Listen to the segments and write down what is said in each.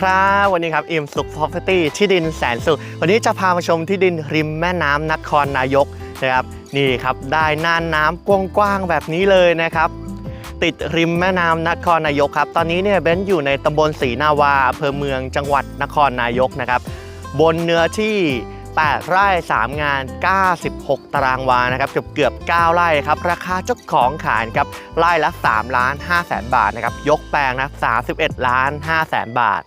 ครับวันนี้ครับอิมสุข Property ที่ดินแสนสุข วันนี้จะพามาชมที่ดินริมแม่น้ำนครนายกนะครับนี่ครับได้น่านน้ำกว้างๆแบบนี้เลยนะครับ ติดริมแม่น้ำนครนายกครับ ตอนนี้เนี่ยเบนซ์อยู่ในตำบลศรีนาวาอำเภอเมืองจังหวัดนครนายกนะครับ บนเนื้อที่ 8 ไร่ 3 งาน 96 ตารางวานะครับ เกือบเกือบ 9 ไร่ครับ ราคาเจ้าของขายครับไร่ละ3ล้าน5แสนบาทนะครับ ยกแปลงนะ31 ล้าน5แสนบาท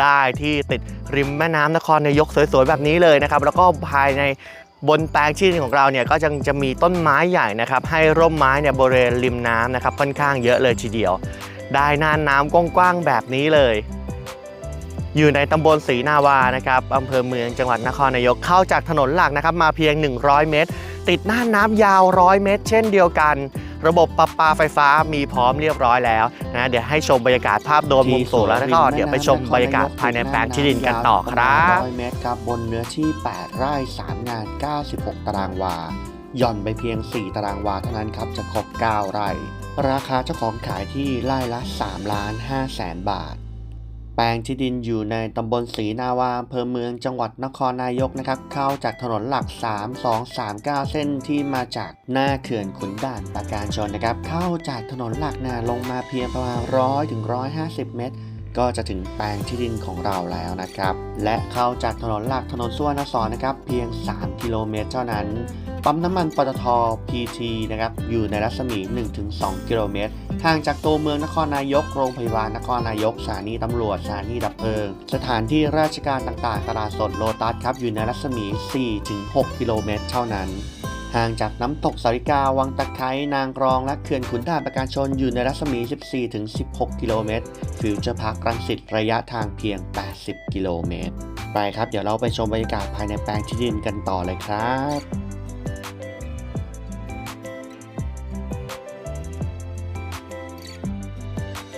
ได้ที่ติดริมแม่น้ำนครนายกสวยๆแบบนี้เลยนะครับแล้วก็ภายในบนแปลงที่นของเราเนี่ยก็ยังจะมีต้นไม้ใหญ่นะครับให้ร่มไม้เนี่ยบริเวณริมน้ำนะครับค่อนข้างเยอะเลยทีเดียว ได้น่านน้ำกว้างๆแบบนี้เลย อยู่ในตำบลศรีนาวานะครับอำเภอเมืองจังหวัดนครนายกเข้าจากถนนหลักนะครับมาเพียง 100 เมตร ติดน่านน้ำยาว 100 เมตร เช่นเดียวกัน ระบบประปาไฟฟ้ามีพร้อมเรียบร้อยแล้วนะเดี๋ยวให้ชมบรรยากาศภาพโดรนมุมสูงแล้วก็เดี๋ยวไปชมบรรยากาศภายในแปลงที่ดินกันต่อครับ100เมตรครับบนเนื้อที่ 8 ไร่ 3 งาน 96 ตารางวาหย่อนไปเพียง 4 ตารางวาเท่านั้นครับจะครบ 9 ไร่ ราคาเจ้าของขายที่ไร่ละ3ล้าน5แสนบาทแป ลงที่ดินอยู่ในตำบลศรีนาวาอำเภอเมืองจังหวัดนครนายกนะครับ เข้าจากถนนหลัก 3239 เส้นที่มาจากหน้าเขื่อนขุนด่านปราการชนนะครับ เข้าจากถนนหลักนะลงมาเพียงประมาณ 100ถึง150 เมตร ก็จะถึงแปลงที่ดินของเราแล้วนะครับ และเข้าจากถนนหลักถนนสุวรรณสอนนะครับ เพียง 3 กิโลเมตรเท่านั้น ปั๊มน้ำมันปตท PT นะครับอยู่ในรัศมี 1-2 กิโลเมตรห่างจากตัวเมืองนครนายก โรงพยาบาลนครนายกสถานีตำรวจสถานีดับเพลิง สถานที่ราชการต่างๆ ตลาดสดโลตัสครับอยู่ในรัศมี 4-6 กิโลเมตร เท่านั้นห่างจากน้ำตกสาริกา วังตะไคร้นางกรอง และเขื่อนขุนด่านประการชนอยู่ในรัศมี 14-16 กิโลเมตร ฟิวเจอร์พาร์ครังสิตระยะทางเพียง 80 กิโลเมตร ไปครับ เดี๋ยวเราไปชมบรรยากาศภายในแปลงที่ดินกันต่อเลยครับ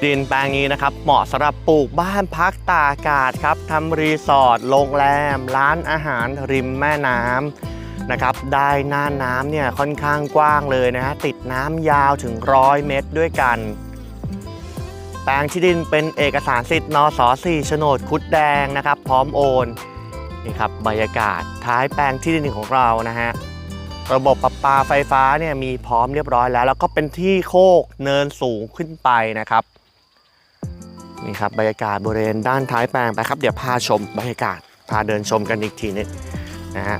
ดินแปลงนี้นะครับ เหมาะสำหรับปลูกบ้านพักตากอากาศครับทำรีสอร์ทโรงแรม ร้านอาหารริมแม่น้ำนะครับได้หน้าน้ำเนี่ยค่อนข้างกว้างเลยนะฮะติดน้ำยาวถึงร้อยเมตรด้วยกัน แปลงที่ดินเป็นเอกสารสิทธิ์นส4โฉนดคุดแดงนะครับ พร้อมโอนนี่ครับบรรยากาศท้ายแปลงที่ดินของเรานะฮะระบบประปาไฟฟ้าเนี่ยมีพร้อมเรียบร้อยแล้ว แล้วก็เป็นที่โคกเนินสูงขึ้นไปนะครับ นี่ครับบรรยากาศบริเวณด้านท้ายแปลงไปครับ เดี๋ยวพาชมบรรยากาศพาเดินชมกันอีกทีนึงนะฮะ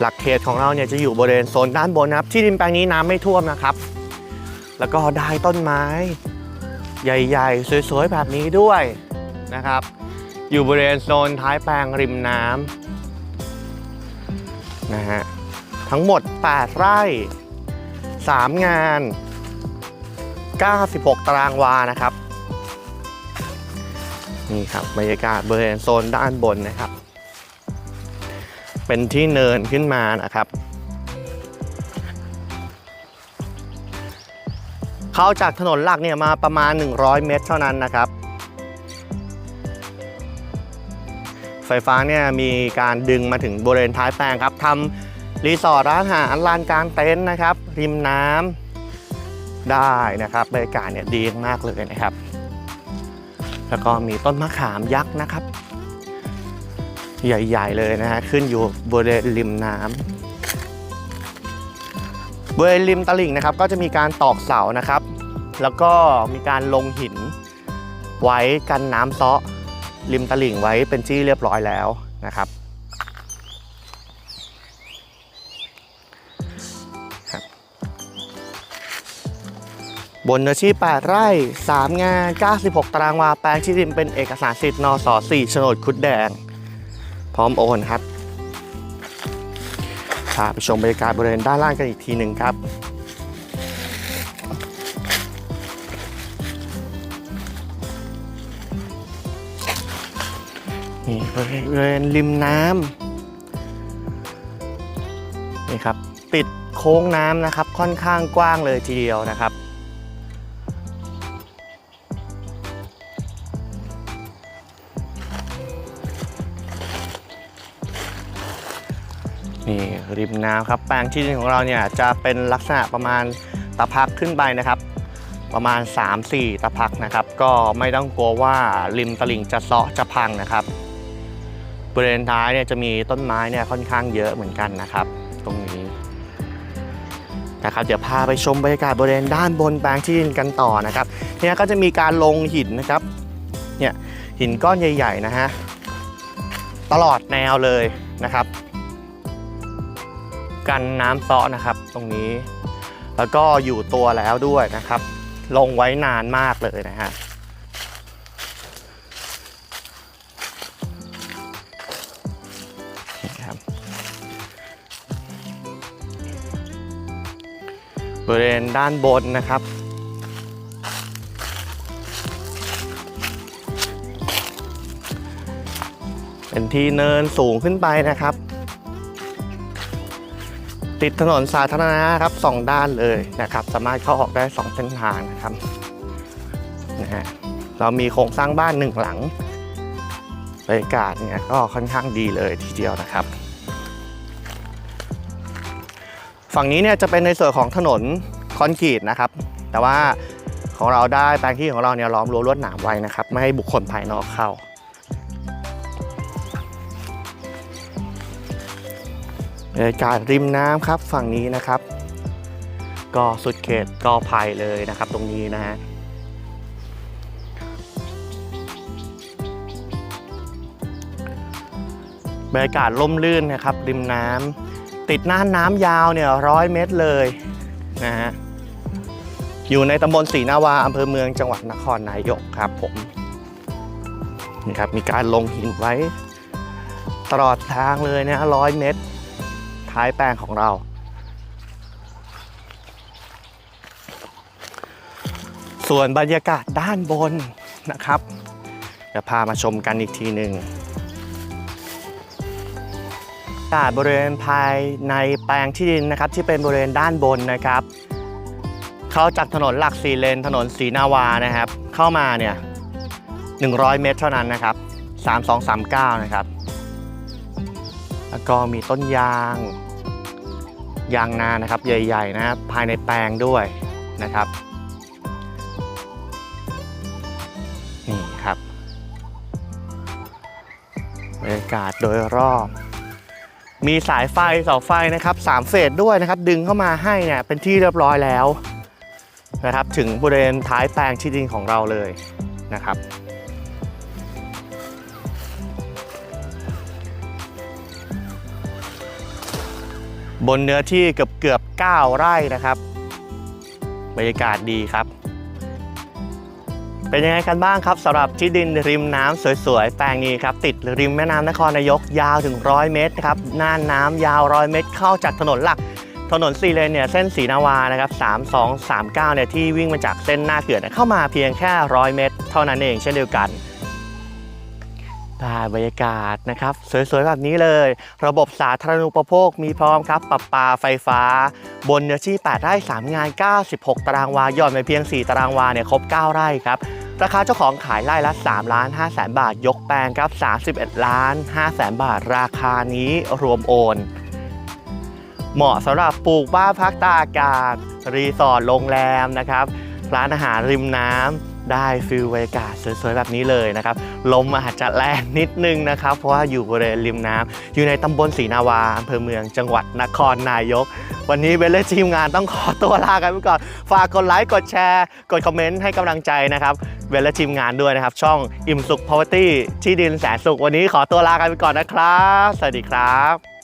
หลักเขตของเราเนี่ยจะอยู่บริเวณโซนด้านบนนะครับที่ดินแปลงนี้น้ำไม่ท่วมนะครับ แล้วก็ได้ต้นไม้ ใหญ่ๆ สวยๆ แบบนี้ด้วยนะครับ อยู่บริเวณโซนท้ายแปลงริมน้ำนะฮะทั้งหมด 8 ไร่ 3 งาน 96 ตารางวานะครับ นี่ครับบรรยากาศบริเวณโซนด้านบนนะครับ เป็นที่เนินขึ้นมานะครับ เข้าจากถนนหลักเนี่ยมาประมาณ 100 เมตรเท่านั้นนะครับ ไฟฟ้าเนี่ยมีการดึงมาถึงบริเวณท้ายแปลงครับทำรีสอร์ทร้านอาหารลานกลางเต็นท์นะครับ ริมน้ำได้นะครับบรรยากาศเนี่ยดีมากเลยนะครับ แล้วก็มีต้นมะขามยักษ์นะครับ ใหญ่ๆเลยนะฮะขึ้นอยู่บริเวณริมน้ำบริเวณริมตลิ่งนะครับ ก็จะมีการตอกเสานะครับ แล้วก็มีการลงหิน ไว้กันน้ำเซาะริมตลิ่งไว้เป็นที่เรียบร้อยแล้วนะครับ บนเนื้อที่ 8 ไร่ 3 งาน 96 ตารางวา แปลงที่ดินเป็นเอกสารสิทธิ์นส4โฉนดคุดแดง พร้อมโอนครับพาไปชมบรรยากาศบริเวณด้านล่างกันอีกทีหนึ่งครับนี่บริเวณริมน้ำนี่ครับ ติดโค้งน้ำนะครับค่อนข้างกว้างเลยทีเดียวนะครับ นี่ริมน้ำครับ แปลงที่ดินของเราเนี่ยจะเป็นลักษณะประมาณตะพักขึ้นไปนะครับ ประมาณ 3-4 ตะพักนะครับ ก็ไม่ต้องกลัวว่าริมตลิ่งจะเซาะจะพังนะครับบริเวณท้ายเนี่ยจะมีต้นไม้เนี่ยค่อนข้างเยอะเหมือนกันนะครับ ตรงนี้นะครับเดี๋ยวพาไปชมบรรยากาศบริเวณด้านบนแปลงที่ดินกันต่อนะครับเนี่ยก็จะมีการลงหินนะครับเนี่ยหินก้อนใหญ่ ๆ นะฮะตลอดแนวเลยนะครับ กันน้ำเซาะนะครับ ตรงนี้ แล้วก็อยู่ตัวแล้วด้วยนะครับ ลงไว้นานมากเลยนะฮะครับบริเวณด้านบนนะครับ เป็นที่เนินสูงขึ้นไปนะครับ ติดถนนสาธารณะครับสองด้านเลยนะครับ สามารถเข้าออกได้สองเส้นทางนะครับนะฮะเรามีโครงสร้างบ้านหนึ่งหลังบรรยากาศเนี่ยก็ค่อนข้างดีเลยทีเดียวนะครับ ฝั่งนี้เนี่ยจะเป็นในส่วนของถนนคอนกรีตนะครับ แต่ว่าของเราได้แปลงที่ของเราเนี่ยล้อมรั้วลวดหนามไว้นะครับ ไม่ให้บุคคลภายนอกเข้า บรรยากาศริมน้ำครับฝั่งนี้นะครับ ก็สุดเขตกอไผ่เลยนะครับตรงนี้นะฮะบรรยากาศล่มลื่นนะครับ ริมน้ำติดน่านน้ำยาวเนี่ยร้อยเมตรเลยนะฮะอยู่ในตำบลศรีนาวาอำเภอเมืองจังหวัดนครนายกครับผมนี่ครับมีการลงหินไว้ ตลอดทางเลยนะร้อยเมตร ท้ายแปลงของเรา ส่วนบรรยากาศด้านบนนะครับเดี๋ยวพามาชมกันอีกทีหนึ่งอากาศบริเวณภายในแปลงที่ดินนะครับ ที่เป็นบริเวณด้านบนนะครับ เข้าจากถนนหลักสี่เลนถนนศรีนาวานะครับ เข้ามาเนี่ย100 เมตรเท่านั้นนะครับ 3239 นะครับ แล้วก็มีต้นยาง ยางนานะครับใหญ่ๆนะภายในแปลงด้วยนะครับนี่ครับบรรยากาศโดยรอบ มีสายไฟเสาไฟนะครับสามเฟสด้วยนะครับ ดึงเข้ามาให้เนี่ยเป็นที่เรียบร้อยแล้วนะครับ ถึงบริเวณท้ายแปลงที่ดินของเราเลยนะครับ บนเนื้อที่เกือบเกือบ9ไร่นะครับบรรยากาศดีครับ เป็นยังไงกันบ้างครับสำหรับที่ดินริมน้ำสวยๆ แปลงนี้ครับ ติดริมแม่น้ำนครนายกยาวถึง 100 เมตรนะครับน่านน้ำยาว 100 เมตร เข้าจากถนนหลัก ถนนสี่เลนเนี่ยเส้นสีนาวานะครับ3239เนี่ยที่วิ่งมาจากเส้นหน้าเขื่อนเนี่ยเข้ามาเพียงแค่ 100 เมตร เท่านั้นเองเช่นเดียวกัน ได้บรรยากาศนะครับ สวยๆ แบบนี้เลย ระบบสาธารณูปโภคมีพร้อมครับปรับปาไฟฟ้า บนเนื้อที่ 8 ไร่ 3 งาน 96 ตารางวาย่อนไปเพียง 4 ตารางวาเนี่ยครบ 9 ไร่ครับ ราคาเจ้าของขายไร่ละ3ล้าน5แสนบาท ยกแปลงครับ 31 ล้าน5แสนบาท ราคานี้รวมโอน เหมาะสำหรับปลูกบ้านพักตากอากาศรีสอร์ทโรงแรมนะครับร้านอาหารริมน้ำ ได้ฟิลบรรยากาศสวยๆแบบนี้เลยนะครับลมอาจจะแรงนิดนึงนะครับ เพราะว่าอยู่บริเวณริมน้ำอยู่ในตำบลศรีนาวาอำเภอเมืองจังหวัดนครนายก วันนี้เบลเลทีมงานต้องขอตัวลากันไปก่อน ฝากกดไลค์กดแชร์ กดคอมเมนต์ให้กำลังใจนะครับเบลและทีมงานด้วยนะครับ ช่องอิ่มสุข Property ที่ดินแสนสุขวันนี้ขอตัวลากันไปก่อนนะครับ สวัสดีครับ